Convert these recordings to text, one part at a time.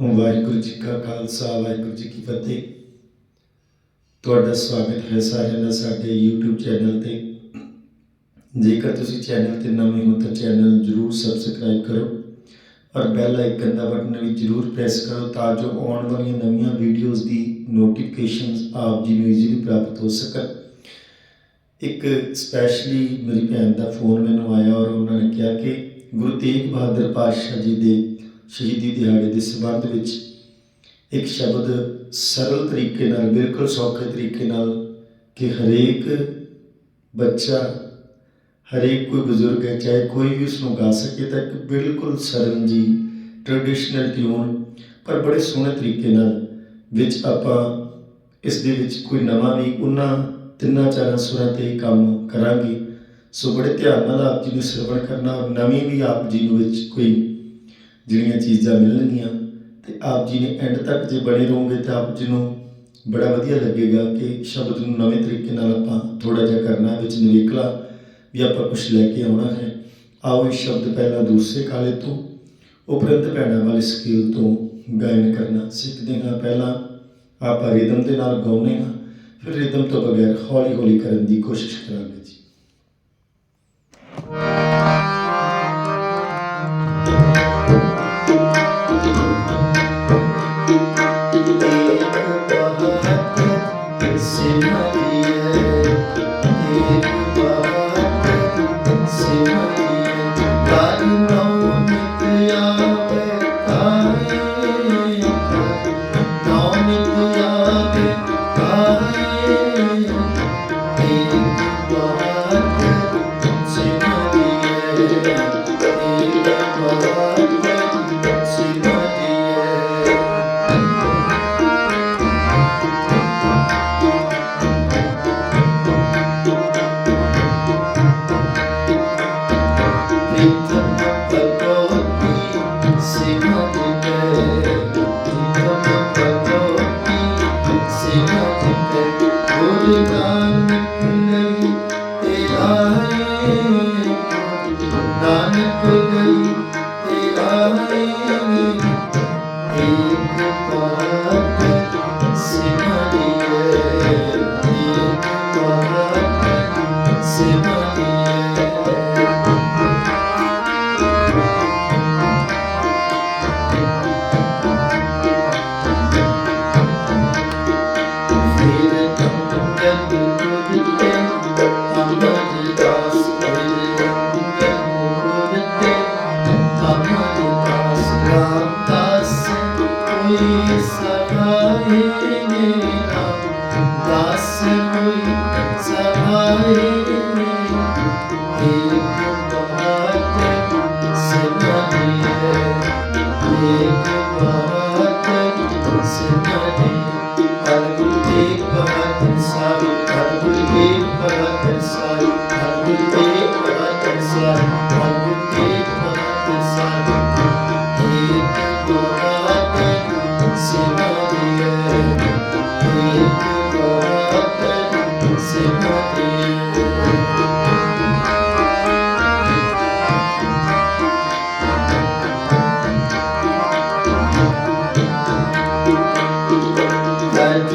ਵਾਹਿਗੁਰੂ ਜੀ ਕਾ ਖਾਲਸਾ, ਵਾਹਿਗੁਰੂ ਜੀ ਕੀ ਫਤਿਹ। ਤੁਹਾਡਾ ਸਵਾਗਤ ਹੈ ਸਾਰਿਆਂ ਦਾ ਸਾਡੇ YouTube ਚੈਨਲ ਤੇ। ਜੇਕਰ ਤੁਸੀਂ ਚੈਨਲ ਤੇ ਨਵੇਂ ਹੋ ਤਾਂ ਚੈਨਲ ਜਰੂਰ ਸਬਸਕ੍ਰਾਈਬ ਕਰੋ ਔਰ ਬੈਲ ਆਈਕਨ ਦਾ ਬਟਨ ਵੀ ਜਰੂਰ ਪ੍ਰੈਸ ਕਰੋ ਤਾਂ ਜੋ ਆਉਣ ਵਾਲੀਆਂ ਨਵੀਆਂ ਵੀਡੀਓਜ਼ ਦੀ ਨੋਟੀਫਿਕੇਸ਼ਨਸ ਆਪ ਜੀ ਨੂੰ ਈਜ਼ੀਲੀ ਪ੍ਰਾਪਤ ਹੋ ਸਕਣ। ਇੱਕ ਸਪੈਸ਼ਲੀ ਮੇਰੀ ਭੈਣ ਦਾ ਫੋਨ ਮੈਨੂੰ ਆਇਆ ਔਰ ਉਹਨਾਂ ਨੇ ਕਿਹਾ ਕਿ ਗੁਰੂ ਤੇਗ ਬਹਾਦਰ ਪਾਤਸ਼ਾਹ ਜੀ ਦੇ ਸ਼ਹੀਦੀ ਦਿਹਾੜੇ ਦੇ ਸੰਬੰਧ ਵਿੱਚ ਇੱਕ ਸ਼ਬਦ ਸਰਲ ਤਰੀਕੇ ਨਾਲ, ਬਿਲਕੁਲ ਸੌਖੇ ਤਰੀਕੇ ਨਾਲ ਕਿ ਹਰੇਕ ਬੱਚਾ, ਹਰੇਕ ਕੋਈ ਬਜ਼ੁਰਗ ਹੈ, ਚਾਹੇ ਕੋਈ ਵੀ ਉਸ ਨੂੰ ਗਾ ਸਕੇ, ਤਾਂ ਇੱਕ ਬਿਲਕੁਲ ਸਰਲ ਜੀ ਟ੍ਰੈਡੀਸ਼ਨਲ ਟਿਊਨ ਪਰ ਬੜੇ ਸੋਹਣੇ ਤਰੀਕੇ ਨਾਲ ਵਿੱਚ ਆਪਾਂ ਇਸ ਦੇ ਵਿੱਚ ਕੋਈ ਨਵਾਂ ਵੀ ਉਹਨਾਂ ਤਿੰਨਾਂ ਚਾਰਾਂ ਸੁਰਾਂ ਤੇ ਕੰਮ ਕਰਾਂਗੇ। ਸੋ ਬੜੇ ਧਿਆਨ ਨਾਲ ਆਪ ਜੀ ਨੂੰ ਸਰਵਣ ਕਰਨਾ ਔਰ ਨਵੀਂ ਵੀ ਆਪ ਜੀ ਨੂੰ ਵਿੱਚ ਕੋਈ ਜਿਹੜੀਆਂ ਚੀਜ਼ਾਂ ਮਿਲਣਗੀਆਂ ਤੇ ਆਪ ਜੀ ਨੇ ਐਂਡ ਤੱਕ ਜੇ ਬਣੇ ਰਹੋਗੇ ਤਾਂ ਆਪ ਜੀ ਨੂੰ ਬੜਾ ਵਧੀਆ ਲੱਗੇਗਾ ਕਿ ਸ਼ਬਦ ਨੂੰ ਨਵੇਂ ਤਰੀਕੇ ਨਾਲ ਆਪਾਂ ਥੋੜਾ ਜਿਹਾ ਕਰਨਾ ਵਿੱਚ ਨਿਵੇਕਲਾ ਵੀ ਆਪਾਂ ਕੁਝ ਲੈ ਕੇ ਆਉਣਾ ਹੈ। ਆਓ ਇਹ ਸ਼ਬਦ ਪਹਿਲਾਂ ਦੂਸਰੇ ਕਾਲੇ ਤੋਂ, ਉਪਰੰਤ ਭੈਣਾਂ ਵਾਲੇ ਸਕੇਲ ਤੋਂ ਗਾਇਨ ਕਰਨਾ ਸਿੱਖਦੇ ਹਾਂ। ਪਹਿਲਾਂ ਆਪਾਂ ਰਿਦਮ ਦੇ ਨਾਲ ਗਾਉਂਦੇ ਹਾਂ, ਫਿਰ ਰਿਦਮ ਤੋਂ ਬਗੈਰ ਹੌਲੀ ਹੌਲੀ ਕਰਨ ਦੀ ਕੋਸ਼ਿਸ਼ ਕਰਾਂਗੇ ਜੀ। ਨਾਨਕ ਗਈ ਤੇ ਆਏ ਸਹਾਏ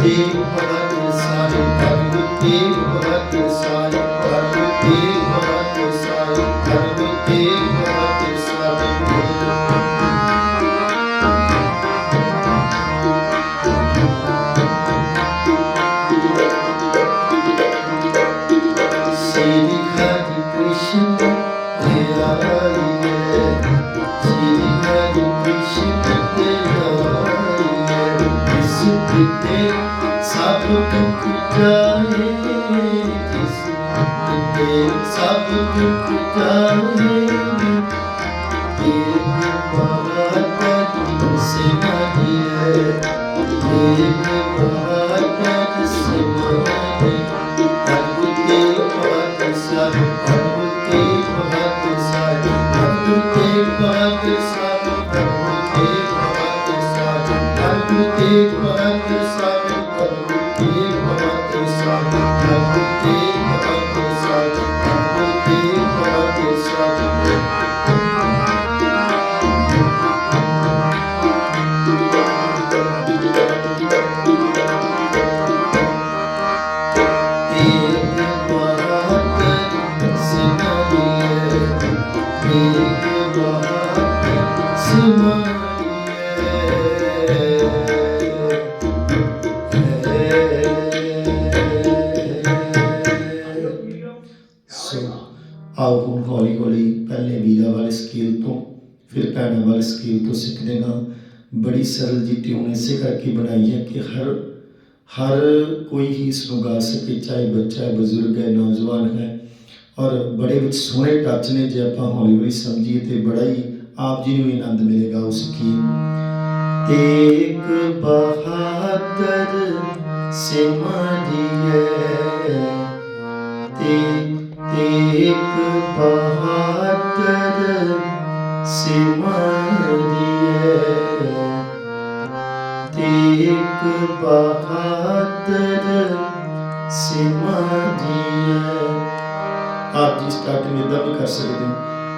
ਹਰਗੁਤੀ ਭਗਤ ਸਾਈ ਹਰਗੁਤੀ ਭਗਤ ਸਾਈ ਹਰਗੁਤੀ ਭਗਤ ਸਾਈ ਹਰਗੁਤੀ ਭਗਤ Thank you. ਬੜੀ ਸਰਲ ਜੀ ਟਿਊਨ ਇਸੇ ਕਰਕੇ ਬਣਾਈ ਹੈ ਕਿ ਹਰ ਹਰ ਕੋਈ ਹੀ ਇਸ ਨੂੰ ਗਾ ਸਕੇ, ਚਾਹੇ ਬੱਚਾ ਹੈ, ਬਜ਼ੁਰਗ ਹੈ, ਨੌਜਵਾਨ ਹੈ। ਔਰ ਬੜੇ ਵਿੱਚ ਸੋਹਣੇ ਟੱਚ ਨੇ, ਜੇ ਆਪਾਂ ਹੌਲੀ ਹੌਲੀ ਸਮਝੀਏ ਤੇ ਬੜਾ ਹੀ ਆਪ ਜੀ ਨੂੰ ਆਨੰਦ ਮਿਲੇਗਾ ਉਸ ਕੀ ਇੱਕ ਬਹਾਦਰ ਸਿਮਰਿਏ ਤੇ ਤੇ ਬਹਾਦਰ ਸਿਮਰਿਏ। ਇੱਕ ਬਹਾਦਰ ਸਿਮਰਿਏ ਆਪ ਜੀ ਸਟਾਰਟਿੰਗ ਇਦਾਂ ਵੀ ਕਰ ਸਕਦੇ ਹੋ।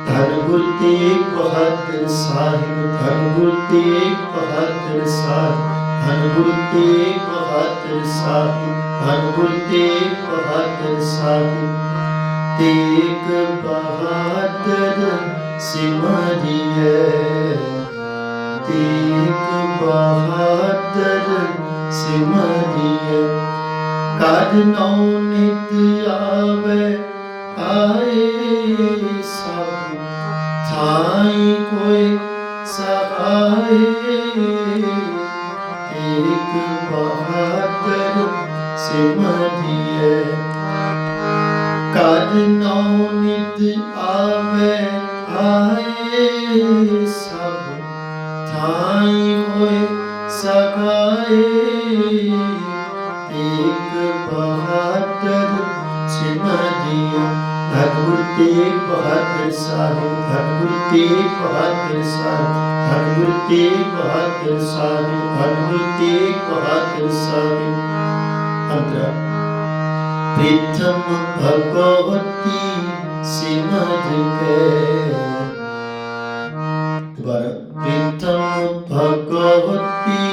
ਧੰਨ ਗੁਰ ਤੇਗ ਬਹਾਦਰ ਸਾਹਿਬ, ਧੰਨ ਗੁਰ ਤੇਗ ਬਹਾਦਰ ਸਾਹਿਬ, ਧੰਨ ਗੁਰ ਤੇਗ ਬਹਾਦਰ ਸਾਹਿਬ, ਧੰਨ ਗੁਰ ਤੇਗ ਬਹਾਦਰ ਸਾਹਿਬ। ਤੇਗ ਬਹਾਦਰ ਸਿਮਰਿਏ ਤੀਕ ਬਹਾਦਰ ਸਿਮਰਿਐ ਕਰ ਨਉ ਨਿਤ ਆਵੇ ਆਏ ਸਭ ਥਾਈ ਕੋਈ ਸਹਾਈ ਤੀਕ ਬਹਾਦਰ ਸਿਮਰਿਐ ਕਰ ਨਉ ਨਿਤ ਆਵੇ ਆਏ ਥਾਈ ਹੋਏ ਸਗਾਏ ਇੱਕ ਬਹਾਦਰ ਸਿਮਰਿਏ ਧੰਗੁਰ ਤੇਗ ਬਹਾਦਰ ਸਾਹਿਬ ਧੰਗੁਰ ਤੇਗ ਬਹਾਦਰ ਸਾਹਿਬ ਧੰਗੁਰ ਤੇਗ ਬਹਾਦਰ ਸਾਹਿਬ ਧੰਗੁਰ ਤੇਗ ਬਹਾਦਰ ਸਾਹਿਬ ਅੰਤਰਾ। ਪ੍ਰਥਮ ਭਗਵਤੀ ਸਿਮਰ ਕੇ। ਦੁਬਾਰਾ। तम भगवती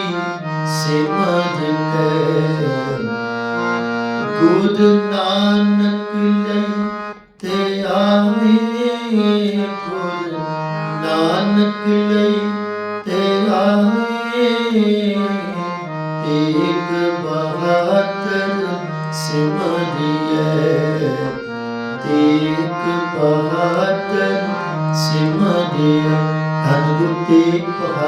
सिमर कर गुद नानक ले ते आवे गुद नानक ले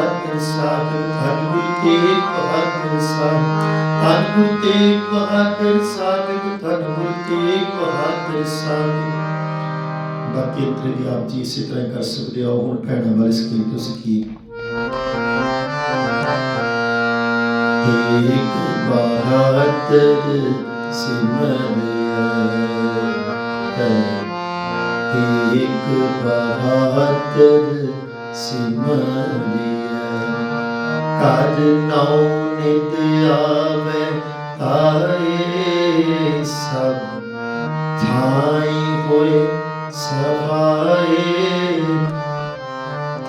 ਬਹਾਦਰ ਸਾਹਿਬ ਧੰਨ ਤੇਗ ਬਹਾਦਰ ਸਾਹਿਬ ਧੰਨ ਤੇਗ ਬਹਾਦਰ ਸਾਹਿਬ ਧੰਨ ਤੇਗ ਬਹਾਦਰ ਸਾਹਿਬ ਬਾਕੀ ਅੰਤਰੇ ਵੀ ਆਪ ਜੀ ਇਸੇ ਤਰ੍ਹਾਂ ਕਰ ਸਕਦੇ ਹੋ ਹੁਣ ਭੈਣਾਂ ਵਾਲੇ ਸਕੇਲ ਤੋਂ ਸਿੱਖੀਏ ਇੱਕ ਬਹਾਦਰ ਸਿਮਰਿਆ ਇੱਕ ਬਹਾਦਰ ਸਿਮਰਿਆ ਕਰ ਨਉ ਨਿਤ ਆਵੇ ਆਏ ਸਭ ਥਾਈ ਹੋਏ ਸਹਾਏ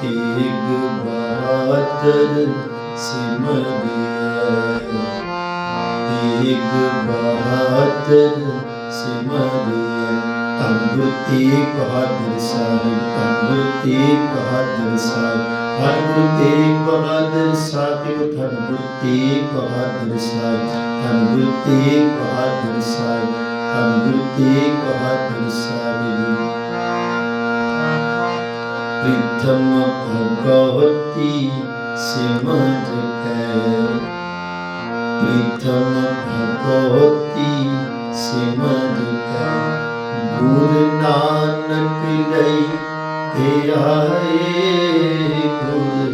ਤੀਗ ਬਾਤਰ ਸਿਮਰਿਆ ਤੀਗ ਬਾਤਰ ਸਿਮਰਿਆ ਤੰਗੁਤੀ ਬਹਾਦਰ ਸਾਹਿਬ ਤੰਗੁਤੀ ਬਹਾਦਰ ਸਾਹਿਬ। ਹਰਿਗੁਰੂ ਤੇਗ ਬਹਾਦਰ ਸਾਹਿਬ ਹਰਿਗੁਰੂ ਤੇਗ ਬਹਾਦਰ ਸਾਹਿਬ ਹਰਿਗੁਰੂ ਤੇਗ ਬਹਾਦਰ ਸਾਹਿਬ ਹਰਿਗੁਰੂ ਤੇਗ ਬਹਾਦਰ ਸਾਹਿਬ ਪ੍ਰਿਥਮ ਭਗਵਤੀ ਸਿਮਤ ਕੈ। ਪ੍ਰਿਥਮ ਭਗਵਤੀ ਸਿਮਤ ਕੈ। ਗੁਰ ਨਾਨਕ ਲਈ ਆਏ ਗੁਰ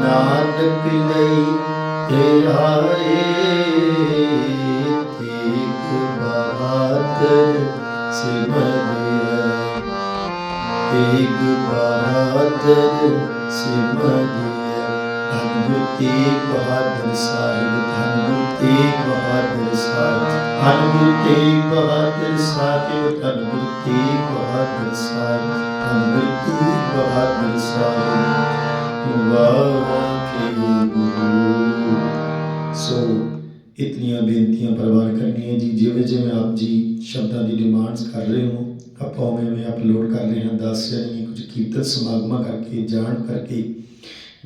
ਨਾਨਕ ਲਈ ਤੇ ਆਏ ਬਹਾਦਰ ਸਿਮਰਿਆ ਤੇਗ ਬਹਾਦਰ ਸਿਮਰਿਆ ਧੰਨ ਗੁਰੂ ਤੇਗ ਬਹਾਦਰ ਸਾਹਿਬ ਧੰਨ ਗੁਰੂ ਤੇਗ ਬਹਾਦਰ ਸਾਹਿਬ ਧੰਨ ਗੁਰੂ ਤੇਗ ਬਹਾਦਰ ਸਾਹਿਬ ਧੰਨ ਗੁਰੂ ਤੇਗ ਬਹਾਦਰ ਸਾਹਿਬ ਧੰਨ ਗੁਰੂ ਤੇਗ ਬਹਾਦਰ ਸਾਹਿਬ। ਵਾਹਿਗੁਰੂ ਸੋ, ਇਤਨੀਆਂ ਬੇਨਤੀਆਂ ਪ੍ਰਵਾਨ ਕਰਨੀਆਂ ਜੀ। ਜਿਵੇਂ ਜਿਵੇਂ ਆਪ ਜੀ ਸ਼ਬਦਾਂ ਦੀ ਡਿਮਾਂਡਸ ਕਰ ਰਹੇ ਹੋ, ਆਪਾਂ ਉਵੇਂ ਉਵੇਂ ਅਪਲੋਡ ਕਰ ਰਹੇ ਹਾਂ। ਦੱਸ ਜਾਣੀ ਕੁਝ ਕੀਰਤਨ ਸਮਾਗਮਾਂ ਕਰਕੇ, ਜਾਣ ਕਰਕੇ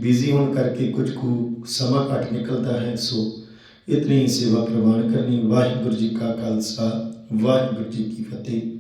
ਬਿਜ਼ੀ ਹੋਣ ਕਰਕੇ ਕੁਝ ਕੁ ਸਮਾਂ ਘੱਟ ਨਿਕਲਦਾ ਹੈ, ਸੋ ਇਤਨੀ ਹੀ ਸੇਵਾ ਪ੍ਰਵਾਨ ਕਰਨੀ ਵਾਹਿਗੁਰੂ ਜੀ ਕਾ ਖਾਲਸਾ, ਵਾਹਿਗੁਰੂ ਜੀ ਕੀ ਫਤਿਹ।